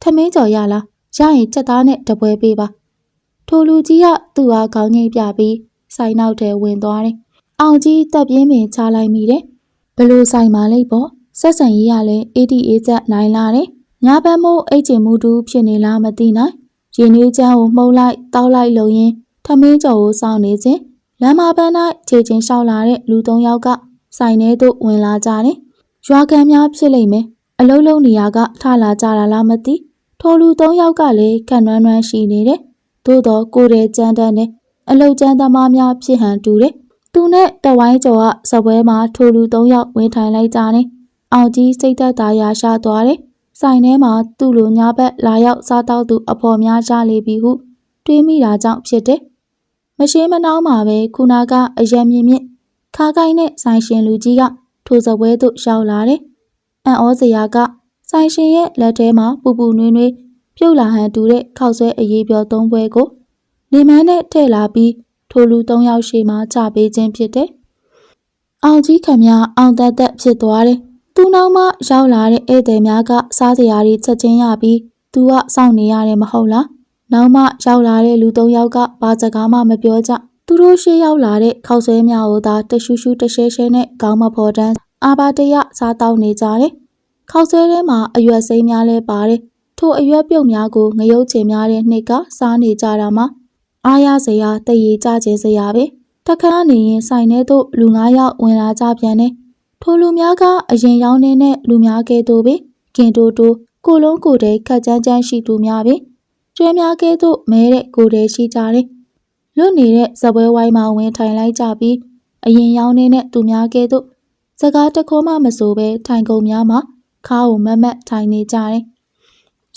ထမင်းကြော်ရလားရရင်ကြက်သားနဲ့တပွဲပေးပါ။ထိုလူကြီးကသူ့အားခေါင်းငိမ့်ပြပြီးဆိုင်နောက်ထဲဝင်သွားတယ်။အောင်ကြီးတက်ပြင်းပင်ချလိုက်မိတယ်။ဘလို့ဆိုင်ပါလိမ့်ပေါ့ဆက်ဆံရေးရလဲအေးတီအေးချက်နိုင်လာတယ်။ညာဘက်မို့အိတ်ချင်မှုတူဖြစ်နေလားမသိနိုင်။ရင်နွေးချမ်းကိုမှုတ်လိုက်တောက်လိုက်လုံရင်းထမင်းကြော်ကိုစောင့်နေခြင်းလမ်းမပန်း၌ခြေချင်းလျှောက်လာတဲ့လူသုံးယောက်ကဆိုင်ထဲသို့ဝင်လာကြတယ်။ရွာခံများဖြစ်လိမ့်မယ်။ အလုံးလုံးနေရာကထလာကြတာလားမသိ။ထိုလူသုံးယောက်ကလည်းခန့်နွမ်းနွမ်းရှိနေတယ်။သို့တော့ကိုယ်တည်းကြမ်းတမ်းတယ်။အလုတ်ကျန်းသမားများဖြစ်ဟန်တူတယ်။သူနဲ့တဝိုင်းကျော်ကစပွဲမှာထိုလူသုံးယောက်ဝင်ထိုင်လိုက်ကြတယ်။အောင်ကြီးစိတ်သက်သာရာရှာသွားတယ်။ဆိုင်ထဲမှာသူ့လိုညာဘက်လာရောက်စားတောက်သူအဖော်များရလေပြီဟုတွေးမိတာကြောင့်ဖြစ်တယ်။မရှင်းမနှောင်းမှာပဲခုနကအယံမြင့်မြင့်ခါကိုင်းနဲ့ဆိုင်ရှင်လူကြီးကထိုစပွဲသို့ရောက်လာတယ်။ အံ့ဩစရာကဆိုင်ရှင်ရဲ့လက်ထဲမှာပူပူနွေးနွေးပြုတ်လာဟန်တူတဲ့ခောက်ဆွဲအရေးပြောသုံးပွဲကိုနေမန်းနဲ့ထည့်လာပြီးထိုလူသုံးယောက်ရှေ့မှာချပေးခြင်းဖြစ်တယ်။အောင်ကြီးခမများအောင်သက်သက်ဖြစ်သွားတယ်။သူ့နောက်မှရောက်လာတဲ့ဧည့်သည်များကစားစရာတွေချက်ချင်းရပြီးသူကစောင့်နေရတယ်မဟုတ်လား။နောက်မှရောက်လာတဲ့လူသုံးယောက်ကဘာစကားမှမပြောကြ။သူတို့ရှေ့ရောက်လာတဲ့ခောက်ဆွဲများကိုသာတရှူးရှူးတရှဲရှဲနဲ့ခေါင်းမဖော်တန်း အာဘာတရစားတောက်နေကြတယ်။ခောက်ဆွဲထဲမှာအရွက်စိမ်းများလဲပါတယ်။ထိုအရွက်ပြုတ်များကိုငရုတ်ချင်များတဲ့နှိတ်ကစားနေကြတာမှာအားရစရာတရေကြခြင်းစရာပဲ။တခါနေရင်ဆိုင်ထဲသို့လူ၅ယောက်ဝင်လာကြပြန်တယ်။ထိုလူများကအရင်ရောင်းနေတဲ့လူများကဲ့သို့ပဲကင်တိုတိုကိုလုံးကိုယ်တည်းခက်ကြမ်းကြမ်းရှိသူများပဲကျွဲများကဲ့သို့မဲတဲ့ကိုယ်တည်းရှိကြတယ်လွတ်နေတဲ့ဇပွဲဝိုင်းမှာဝင်ထိုင်လိုက်ကြပြီးအရင်ရောင်းနေတဲ့သူများကဲ့သို့ စကားတခေါမှမဆိုပဲထိုင်ကုန်များမှာခါးကိုမတ်မတ်ထိုင်နေကြတယ်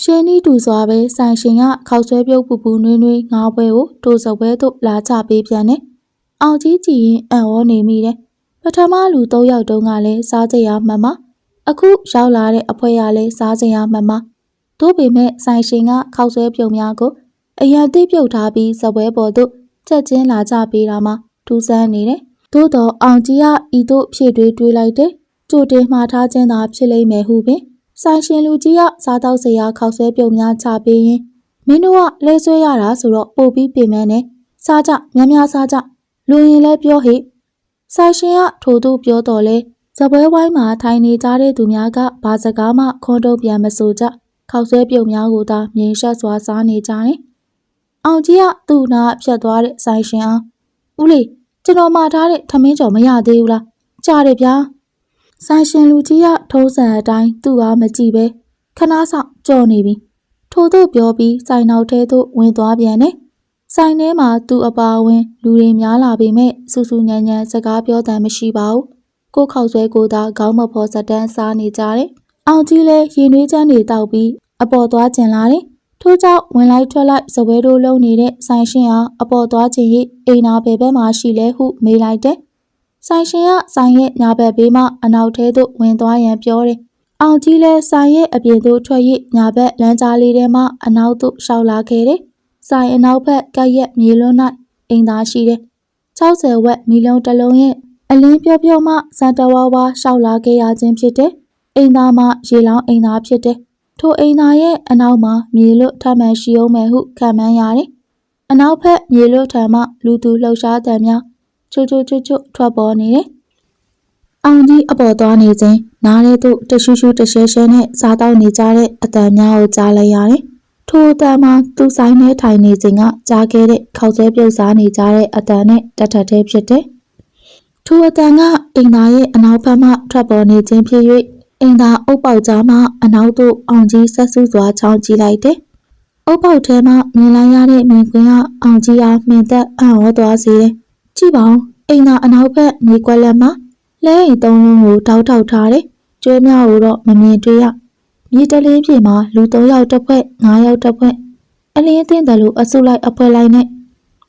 ရှင်းနီးတူစွာပဲဆိုင်ရှင်ကခောက်ဆွဲပြုတ်ပူပူနွေးနွေးငါးပွဲကိုတိုးစပွဲသို့လာချပေးပြန်တယ်အောင်ကြီးကြည့်ရင်အံ့ဩနေမိတယ်ပထမလူ၃ယောက်တုန်းကလည်းစားကြရမှန်မှအခုရောက်လာတဲ့အဖွဲရလည်းစားကြရမှန်မှတို့ပေမဲ့ဆိုင်ရှင်ကခောက်ဆွဲပြုံများကိုအရန်သိပြုတ်ထားပြီးစပွဲပေါ်သို့ချက်ချင်းလာကြပေးတာမှထူးဆန်းနေတယ် သို့တော့အောင်ကြီးကဤသို့ဖြည့်တွေးတွေးလိုက်တယ်ကြိုတင်မှားထားခြင်းသာဖြစ်လိမ့်မယ်ဟုပင်ဆိုင်ရှင်လူကြီးကစားတော့စရာခောက်ဆွဲပြုံများချပေးရင်မင်းတို့ကလဲဆွဲရတာဆိုတော့ပို့ပြီးပြင်မန်းနဲ့စားကြများများစားကြလူရင်လဲပြောဟိဆိုင်ရှင်ကထို့သူပြောတော်လဲဇပွဲဝိုင်းမှာထိုင်နေကြတဲ့သူများကဘာစကားမှခွန်းတုံးပြန်မဆိုကြခောက်ဆွဲပြုံများကိုသာမြင်ရှက်စွာစားနေကြတယ်အောင်ကြီးကသူ့နာဖြတ်သွားတဲ့ဆိုင်ရှင်အောင်ဦးလေး ကျွန်တော်မှာထားတဲ့ထမင်းကြော်မရသေးဘူးလားကြားတယ်ဗျာဆိုင်ရှင်လူကြီးကထုံးစံအတိုင်းသူ့အားမကြည့်ပဲခဏဆောင်ကြော်နေပြီထို့သို့ပြောပြီးဆိုင်နောက်ထဲသို့ဝင်သွားပြန်တယ်ဆိုင်ထဲမှာသူ့အပါအဝင်လူတွေများလာပေမဲ့စူးစူးညံညံစကားပြောတမ်းမရှိပါဘူးကိုခောက်ဆွဲကိုသာခေါင်းမဖော်စတန်းစားနေကြတယ်အောင်ကြီးလဲရင်နှွေးချမ်းတွေတောက်ပြီးအပေါ်သွားကျင်လာတယ် ထို့ကြောင့်ဝင်လိုက်ထွက်လိုက်စပွဲတို့လုံးနေတဲ့ဆိုင်ရှင်အားအပေါ်သွားချင်၍အိမ်နာဘယ်ဘက်မှရှိလဲဟုမေးလိုက်တယ်။ဆိုင်ရှင်ကဆိုင်ရဲ့ညာဘက်ဘေးမှအနောက်ထဲသို့ဝင်သွားရန်ပြောတယ်အောင်ကြီးလဲဆိုင်ရဲ့အပြင်သို့ထွက်၍ညာဘက်လမ်းကြားလေးထဲမှအနောက်သို့ရှောက်လာခဲ့တယ်။ဆိုင်အနောက်ဘက်ကပ်ရက်မြေလွန်း၌အိမ်သားရှိတယ်။60ဝက်မီလုံးတစ်လုံးရဲ့အလင်းပြော့ပြော့မှစံတဝါဝါရှောက်လာခဲ့ရခြင်းဖြစ်တယ်။အိမ်သားမှရေလောင်းအိမ်သားဖြစ်တယ်။ ထိုအိမ်သားရဲ့အနောက်မှာမြေလွတ်ထမှန်ရှိအောင်မယ်ဟုခံမှန်းရတယ်။အနောက်ဘက်မြေလွတ်ထံမှလူသူလှုပ်ရှားတဲ့များချိုချိုချိုချိုထွက်ပေါ်နေတယ်။အောင်ကြီးအပေါ်သွားနေခြင်းနားထဲသို့တရှူးရှူးတရှဲရှဲနဲ့စားတောက်နေကြတဲ့အတန်များကိုကြားလိုက်ရတယ်။ထိုအတန်မှာသူဆိုင်ထဲထိုင်နေခြင်းကကြားခဲ့တဲ့ခောက်ဆွဲပြုတ်စားနေကြတဲ့အတန်နဲ့တထက်သေးဖြစ်တယ်။ထိုအတန်ကအိမ်သားရဲ့အနောက်ဘက်မှထွက်ပေါ်နေခြင်းဖြစ်၍ အိမ်သားအုပ်ပေါက်ကြားမှအနောက်သို့အောင်ကြီးဆက်စုစွာချောင်းကြည့်လိုက်တယ်။အုပ်ပေါက်ထဲမှာမြင်လိုက်ရတဲ့မြင်ကွင်းကအောင်ကြီးအားမြင်သက်အံ့ဩသွားစေတယ်။ကြည့်ပါဦးအိမ်သားအနောက်ဘက်မြေကွက်လက်မှာလဲအိမ်သုံးလုံးကိုတောက်ထောက်ထားတယ်။ကျွဲများကိုတော့မမြင်တွေ့ရ။မြေတလင်းပြင်မှာလူ၃ယောက်တစ်ဖွဲ့၅ယောက်တစ်ဖွဲ့အလင်းအသင်းတယ်လို့အစုလိုက်အဖွဲလိုက်နဲ့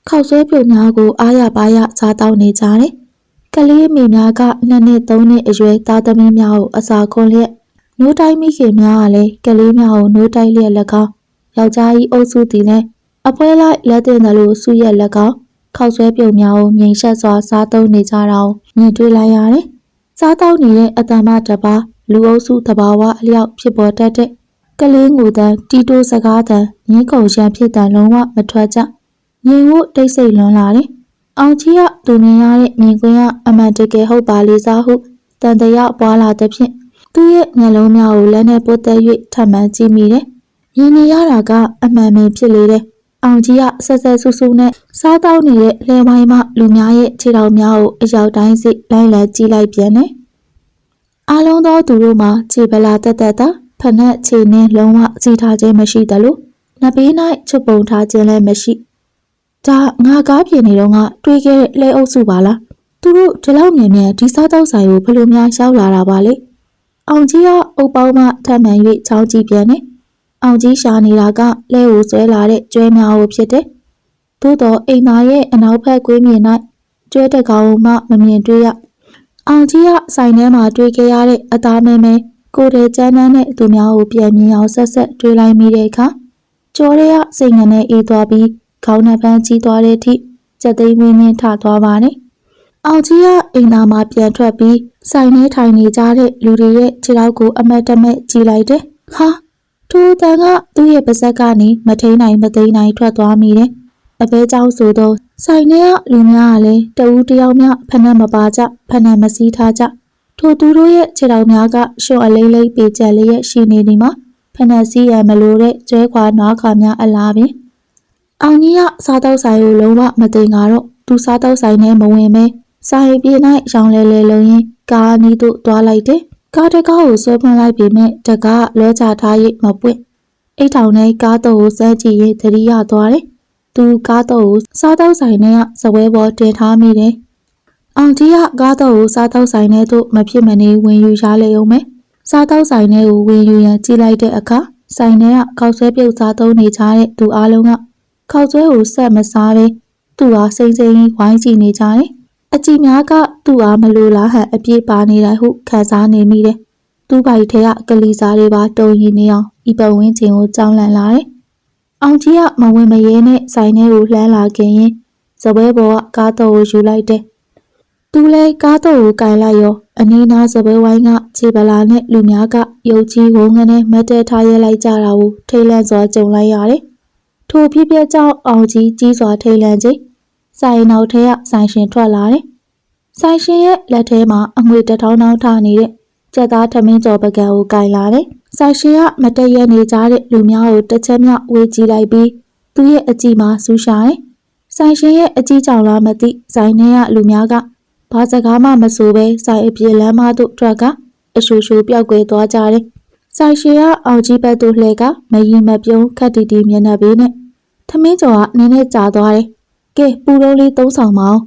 ခောက်ဆွဲပြုတ်များကိုအားရပါးရစားတောက်နေကြတယ်။ ကလေးမိများကနှစ်နှစ်သုံးနှစ်အရွယ်သားသမီးများကိုအစာခွန်လျက်နိုးတိုင်းမိခင်များကလည်းကလေးများကိုနိုးတိုက်လျက်လက်ကောင်းယောက်ျားကြီးအုပ်စုတည်လဲအဖွဲလိုက်လက်တင်တယ်လို့စုရက်လက်ကောင်းခောက်ဆွဲပြုတ်များကိုမြိန်ဆက်စွာစားသုံးနေကြတာကိုမြင်တွေ့လိုက်ရတယ်။စားတောက်နေတဲ့အတံမတစ်ပါးလူအုပ်စုတဘာဝအလျောက်ဖြစ်ပေါ်တတ်တဲ့ကလေးငိုတန်းတီတိုးစကားတန်းငင်းခုန်ရန်ဖြစ်တန်းလုံးဝမထွက်ကြငြိမ်ဝတ်တိတ်ဆိတ်လွန်လာတယ်။အောင်ကြီးက သူမြင်ရတဲ့မြင်ကွင်းကအမှန်တကယ်ဟုတ်ပါလေစားဟုတန်တရာပွားလာသဖြင့်သူ့ရဲ့မျက်လုံးများကိုလက်နဲ့ပုတ်သက်၍ထပ်မံကြည့်မိတယ်။မြင်နေရတာကအမှန်ပဲဖြစ်လေတယ်။အောင်ကြီးကဆက်ဆက်ဆူဆူနဲ့စားတောက်နေတဲ့လဲဝိုင်းမှလူများရဲ့ခြေတော်များကိုအရောက်တိုင်းစိလိုက်လံကြည့်လိုက်ပြန်တယ်။အားလုံးသောသူတို့မှာခြေပလာတက်တက်သာဖနက်ခြေနှင်းလုံးဝစီထားခြင်းမရှိသလိုနှစ်ဘေး၌ချွတ်ပုံထားခြင်းလည်းမရှိ။ ဒါငါကားပြင်နေတော့ကတွေးခဲ့တဲ့လဲအုပ်စုပါလား။သူတို့ဒီလောက်မြန်မြန်ဒီစားတောက်ဆိုင်ကိုဘယ်လိုများရောက်လာတာပါလဲ။အောင်ကြီးကအုပ်ပေါင်းမှထပ်မံ၍ချောင်းကြည့်ပြန်တယ်။အောင်ကြီးရှာနေတာကလဲကိုဆွဲလာတဲ့ကျွဲများကိုဖြစ်တယ်။သို့တော့အိမ်သားရဲ့အနောက်ဘက်ကွင်းမြင်၌ကျွဲတကောင်မှမမြင်တွေ့ရ။အောင်ကြီးကဆိုင်ထဲမှာတွေ့ခဲ့ရတဲ့အသားမဲမဲကိုယ်တည်းကျန်းတန်းတဲ့သူများကိုပြန်မြင်အောင်ဆက်ဆက်တွေးလိုက်မိတဲ့အခါကျော်ရဲကစိတ်ငနဲ့အေးသွားပြီး ခေါင်းနှစ်ပန်းကြီးသွားတဲ့အထိစက်သိမ်းဝင်းချင်းထသွားပါတယ်။အောင်ကြီးကအိမ်သားမှာပြန်ထွက်ပြီးဆိုင်ထဲထိုင်နေကြတဲ့လူတွေရဲ့ခြေထောက်ကိုအမတ်တမဲ့ကြည့်လိုက်တယ်။ဟာထိုတန်ကသူ့ရဲ့ပါဇက်ကနေမထိန်နိုင်မသိမ်းနိုင်ထွက်သွားမိတယ်။အပဲเจ้าဆိုတော့ဆိုင်ထဲကလူများကလည်းတဦးတယောက်မျှဖဏမပါကြဖဏမစည်းထားကြထိုသူတို့ရဲ့ခြေထောက်များကရှုံအလေးလေးပေကျက်လေးရဲ့ရှိနေဒီမှာဖဏစည်းရမလို့တဲ့ကျွဲခွာနွားခါများအလားပင် အောင်ကြီးကစားတော့ဆိုင်ကိုလုံးဝမသိငါတော့သူစားတော့ဆိုင်နဲ့မဝင်မဲဆိုင်ပြေး၌ရောင်လဲလဲလုံးရင်ကားနီးသို့တွားလိုက်တယ်ကားတကားကိုဆွဲဖွင့်လိုက်ပေမဲ့တကားလောချထား၍မပွင့်အိတ်ထောင်နဲ့ကားတော့ကိုစမ်းကြည့်ရင်သတိရသွားတယ်သူကားတော့ကိုစားတော့ဆိုင်နဲ့စပွဲပေါ်တင်ထားမိတယ်အောင်ကြီးကကားတော့ကိုစားတော့ဆိုင်ထဲသို့မဖြစ်မနေဝင်ယူရလေအောင်မယ်စားတော့ဆိုင်ထဲကိုဝင်ယူရန်ကြည့်လိုက်တဲ့အခါဆိုင်ထဲကခောက်ဆွဲပြုတ်စားသုံးနေကြတဲ့သူအလုံးက ခောက်ဆွဲကိုဆက်မစားဘဲသူ့ဟာစိမ့်စိမ့်ဝိုင်းကြည့်နေကြတယ်အကြည့်များကသူ့အားမလိုလားဟန်အပြည့်ပါနေတယ်ဟုခံစားနေမိတယ်။သူ့ဘိုက်ထဲကကလေးစားတွေပါတုံရင်နေအောင်ဤပဝင်းချင်းကိုကြောင်းလန့်လာတယ်။အောင်ကြီးကမဝင်မရဲနဲ့ဆိုင်ထဲကိုလှမ်းလာခင်ရင်ဇပွဲပေါ်ကကားတော့ကိုယူလိုက်တယ်။သူလည်းကားတော့ကိုကင်လိုက်ရောအနီးနားဇပွဲဝိုင်းကခြေပလာနဲ့လူများကရုပ်ကြီးဝုန်းငနဲ့မတ်တဲထားရဲလိုက်ကြတာကိုထိတ်လန့်စွာကြုံလိုက်ရတယ်။ ထိုဖြစ်ဖြစ်ကြောင့်အောင်ကြီးကြီးစွာထိတ်လန့်ခြင်းဆိုင်နောက်ထဲကဆိုင်ရှင်ထွက်လာတယ်။ဆိုင်ရှင်ရဲ့လက်ထဲမှာအငွေတထောင်းထောင်းထားနေတဲ့ကြက်သားထမင်းကြော်ပကံကိုကင်လာတယ်။ဆိုင်ရှင်ကမတည့်ရနေကြတဲ့လူများကိုတစ်ချက်မျှဝေးကြည့်လိုက်ပြီးသူ့ရဲ့အကြည့်မှာစူးရှာတယ်။ဆိုင်ရှင်ရဲ့အကြည့်ကြောင့်လားမသိဆိုင်ထဲကလူများကဘာစကားမှမဆိုဘဲဆိုင်အပြေလမ်းမသို့ထွက်က အရှူရှူပြောက်ကွယ်သွားကြတယ်။ ဆိုင်ရှင်ကအောင်ကြီးဘက်သို့လှည့်ကမရင်မပြုံးခက်တီတီမျက်နှာပေးနဲ့ထမင်းကြော်ကနည်းနည်းကြာသွားတယ်။ကဲပူတော့လေးသုံးဆောင်မအောင်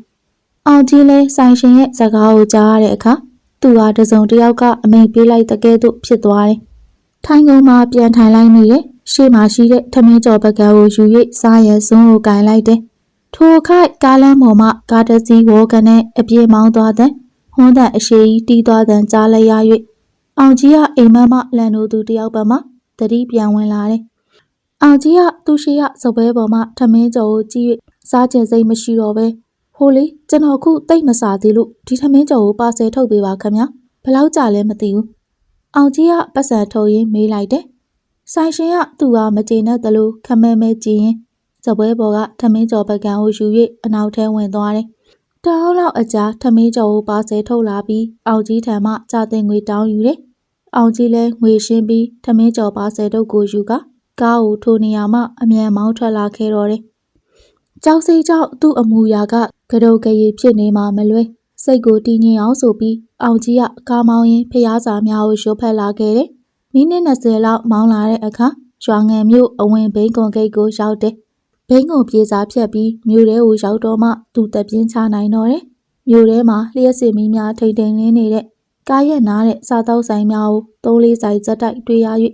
အောင်ကြီးလဲဆိုင်ရှင်ရဲ့စကားကိုကြားရတဲ့အခါသူဟာတစုံတစ်ယောက်ကအမိန်ပေးလိုက်တဲ့ကဲ့သို့ဖြစ်သွားတယ်။ထိုင်ကုန်မှာပြန်ထိုင်လိုက်မိတယ်။ရှေ့မှာရှိတဲ့ထမင်းကြော်ပကံကိုယူ၍စားရစွန်းကိုကင်လိုက်တယ်။ထိုခိုက်ကားလမ်းပေါ်မှာကားတစ်စီးဝေါ်ကနေအပြေးမောင်းသွားတဲ့ဟွန်းတဲ့အရှိကြီးတီးသွားတဲ့ကြားလိုက်ရ၍ အောင်ကြီးကအိမ်မက်မလန်တို့သူတယောက်ပါမှတတိပြန်ဝင်လာတယ်။အောင်ကြီးကသူ့ရှိရစပွဲပေါ်မှာထမင်းကြော်ကိုကြည့်၍စားကျင်စိတ်မရှိတော့ပဲဟိုလေကျွန်တော်ခုတိတ်မစားသေးလို့ဒီထမင်းကြော်ကိုပါဆယ်ထုတ်ပေးပါခင်ဗျာဘယ်လောက်ကြာလဲမသိဘူး။အောင်ကြီးကပတ်စံထုတ်ရင်းမေးလိုက်တယ်။ဆိုင်ရှင်ကသူ့ဟာမကျေနပ်တယ်လို့ခမဲမဲကြည့်ရင်စပွဲပေါ်ကထမင်းကြော်ပကံကိုယူ၍အနောက်ထဲဝင်သွားတယ်။ တအောက်လောက်အကြာထမင်းကြော်ကိုပါဆယ်ထုတ်လာပြီးအောင်ကြီးထံမှကြာတင်ငွေတောင်းယူတယ်။အောင်ကြီးလဲငွေရှင်းပြီးထမင်းကြော်ပါဆယ်တုပ်ကိုယူကကားကိုထိုနေရာမှအမြန်မောင်းထွက်လာခဲ့တော့တယ်။ကြောက်စိတ်ကြောက်သူ့အမူအရာကကတုတ်ကရီဖြစ်နေမှမလွဲစိတ်ကိုတည်ငြိမ်အောင်ဆိုပြီးအောင်ကြီးကကားမောင်းရင်ဖျားစာများကိုရုပ်ဖက်လာခဲ့တယ်။မိနစ်20လောက်မောင်းလာတဲ့အခါရွာငံမြို့အဝင်ဘိန်းကွန်ဂိတ်ကိုရောက်တယ်။ ဘိန်းကွန်ပြေစာဖြတ်ပြီးမြို့ထဲကိုရောက်တော့မှသူတပြင်းချနိုင်တော့တယ်။မြို့ထဲမှာလျှက်စစ်မီးများထိန်ထိန်လင်းနေတဲ့ကားရက်နားတဲ့စားတောက်ဆိုင်များကိုသုံးလေးဆိုင်ဇက်တိုက်တွေ့ရ၍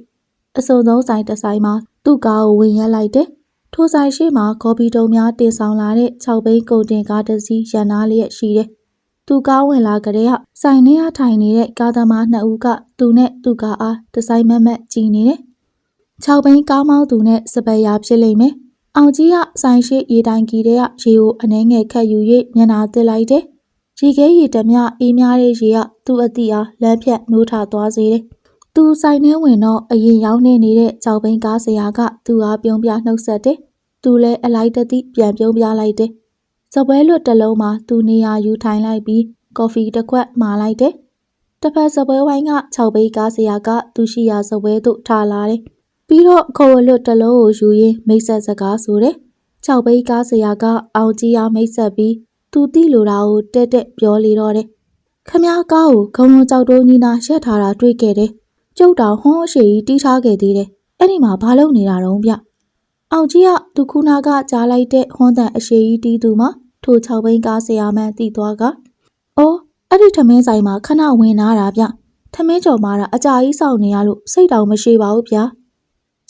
အစုံဆုံးဆိုင်တစ်ဆိုင်မှာသူ့ကားကိုဝင်ရက်လိုက်တယ်။ထိုဆိုင်ရှိမှာကော်ပီတုံများတင်ဆောင်လာတဲ့6ဘိန်းကုန်တင်ကားတစ်စီးရန်နာလျက်ရှိတယ်။သူကားဝင်လာကြတဲ့ဆိုင်ထဲကထိုင်နေတဲ့ကားသမားနှစ်ဦးကသူနဲ့သူ့ကားအားတစ်ဆိုင်မက်မက်ကြည့်နေတယ်။6ဘိန်းကားမောင်းသူနဲ့စပယ်ယာဖြစ်လိမ့်မယ်။ အောင်ကြီးကဆိုင်ရှိရေတိုင်ကြီးတဲ့ရေကိုအနှဲငယ်ခတ်ယူ၍မျက်နှာတစ်လိုက်တယ်။ရေခဲရည်တမျှအေးများတဲ့ရေကသူ့အသည့်အားလမ်းဖြတ်နှိုးထသွားစေတယ်။သူဆိုင်ထဲဝင်တော့အရင်ရောက်နေနေတဲ့ကြောက်ဘိန်းကားဆရာကသူ့အားပြုံးပြနှုတ်ဆက်တယ်။သူလည်းအလိုက်တသိပြန်ပြုံးပြလိုက်တယ်။စပွဲလွတ်တစ်လုံးမှာသူနေရာယူထိုင်လိုက်ပြီးကော်ဖီတစ်ခွက်မှာလိုက်တယ်။တစ်ဖက်စပွဲဝိုင်းက6ဘိန်းကားဆရာကသူရှိရာစပွဲသို့ထားလာတယ်။ ပြီးတော့ခေါ်ဝလွတ်တစ်လုံးကိုယူရင်းမိတ်ဆက်စကားဆိုတယ်။6ဘိန်းကားဆရာကအောင်ကြီးအားမိတ်ဆက်ပြီးသူတိလိုတာကိုတက်တက်ပြောလေတော့တယ်။ခမ ्या ကားကိုဂုံလုံးကြောက်တိုးညီနာရက်ထားတာတွေ့ခဲ့တယ်။ကျုပ်တောင်ဟွန်းအရှိကြီးတီးထားခဲ့သေးတယ်။အဲ့ဒီမှာဘာလုပ်နေတာတုံးဗျ။အောင်ကြီးကသူခုနာကကြားလိုက်တဲ့ဟွန်းတန်အရှိကြီးတီးသူမှာထို၆ဘိန်းကားဆရာမန်တီးသွားက။အော်အဲ့ဒီထမင်းဆိုင်မှာခဏဝင်လာတာဗျ။ထမင်းကြော်မာတာအကြာကြီးစောင့်နေရလို့စိတ်တောင်မရှိပါဘူးဗျာ။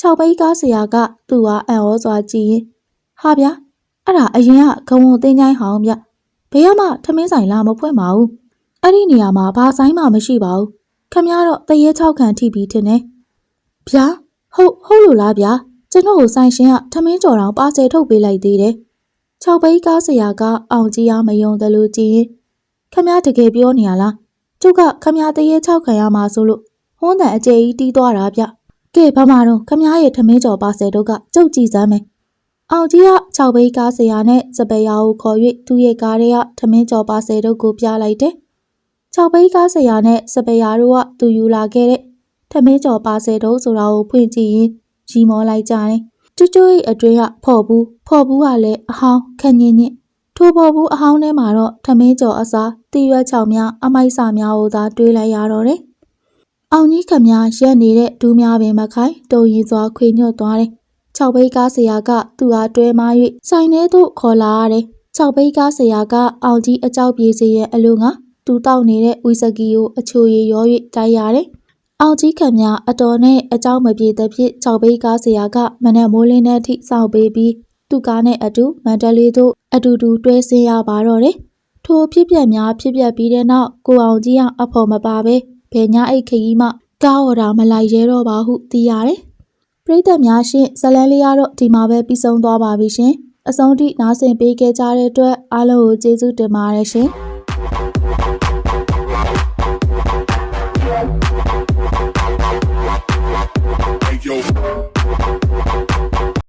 ၆ဘိန်းကားဆရာကသူ့ဟာအံ့ဩစွာကြည့်ရင်ဟာဗျာအဲ့ဒါအရင်ကဂုံဝန်တင်းချိုင်းဟောင်းဗျ။ဘယ်မှထမင်းဆိုင်လာမဖွင့်ပါဘူး။အဲ့ဒီနေရာမှာဘာဆိုင်မှမရှိပါဘူး။ခမရတော့တရေ၆ခံထိပြီးထင်တယ်။ဗျာဟုတ်ဟုတ်လို့လားဗျာကျွန်တော်ကိုဆိုင်ရှင်ကထမင်းကြော်တောင်ပါဆယ်ထုတ်ပေးလိုက်သေးတယ်။၆ဘိန်းကားဆရာကအောင်ကြီးအားမယုံတယ်လို့ကြည်ရင်ခမရတကယ်ပြောနေရလား။ကျုပ်ကခမရတရေ၆ခံရမှာဆိုလို့ဟွန်းတန်အကျယ်ကြီးတီးသွားတာဗျ။ ကဲဘာမှတော့ခမရရဲ့ထမင်းကြော်ပါဆယ်တို့ကကျုပ်ကြည်စမ်းမယ်။အောင်ကြီးက6ဘိန်းကားဆရာနဲ့စပယ်ယာကိုခေါ်၍သူ့ရဲ့ကားထဲကထမင်းကြော်ပါဆယ်တို့ကိုပြလိုက်တယ်။6ဘိန်းကားဆရာနဲ့စပယ်ယာတို့ကသူယူလာခဲ့တဲ့ထမင်းကြော်ပါဆယ်တို့ဆိုတာကိုဖွင့်ကြည့်ရင်ရီမောလိုက်ကြတယ်။ကျွတ်ကျွတ်ရဲ့အတွင်းကဖော်ဘူးဖော်ဘူးကလည်းအဟောင်းခက်ညင်ညင်ထိုဖော်ဘူးအဟောင်းထဲမှာတော့ထမင်းကြော်အစားတီရွက်ချောင်များအမိုက်စာများကိုသာတွေးလိုက်ရတော့တယ်။ အောင်ကြီးခမရက်နေတဲ့ဒူးများပင်မခိုင်တုံရင်စွာခွေညွတ်သွားတယ်။၆ဘိတ်ကားဆရာကသူ့အားတွဲမား၍ဆိုင်ထဲသို့ခေါ်လာရတယ်။၆ဘိတ်ကားဆရာကအောင်ကြီးအကြောက်ပြေစေရဲ့အလို့ငါသူတောက်နေတဲ့ဝီစကီကိုအချိုရည်ရော၍တိုက်ရတယ်။အောင်ကြီးခမရအတော်နဲ့အကြောက်မပြေသဖြင့်၆ဘိတ်ကားဆရာကမနက်မိုးလင်းတဲ့အထိစောင့်ပေးပြီးသူ့ကားနဲ့အတူမန္တလေးသို့အတူတူတွဲဆင်းရပါတော့တယ်။ထိုဖြစ်ပျက်များဖြစ်ပျက်ပြီးတဲ့နောက်ကိုအောင်ကြီးကအဖို့မပါပဲ ဘယ်ညအိတ်ခရီးမှကားဝတာမလိုက်ရဲတော့ပါဟုသိရတယ်။ပရိသတ်များရှင်ဇလန်းလေးကတော့ဒီမှာပဲပြီးဆုံးသွားပါပြီရှင်။အဆုံးထိနားဆင်ပေးခဲ့ကြတဲ့အတွက်အားလုံးကိုကျေးဇူးတင်ပါတယ်ရှင်။ yo.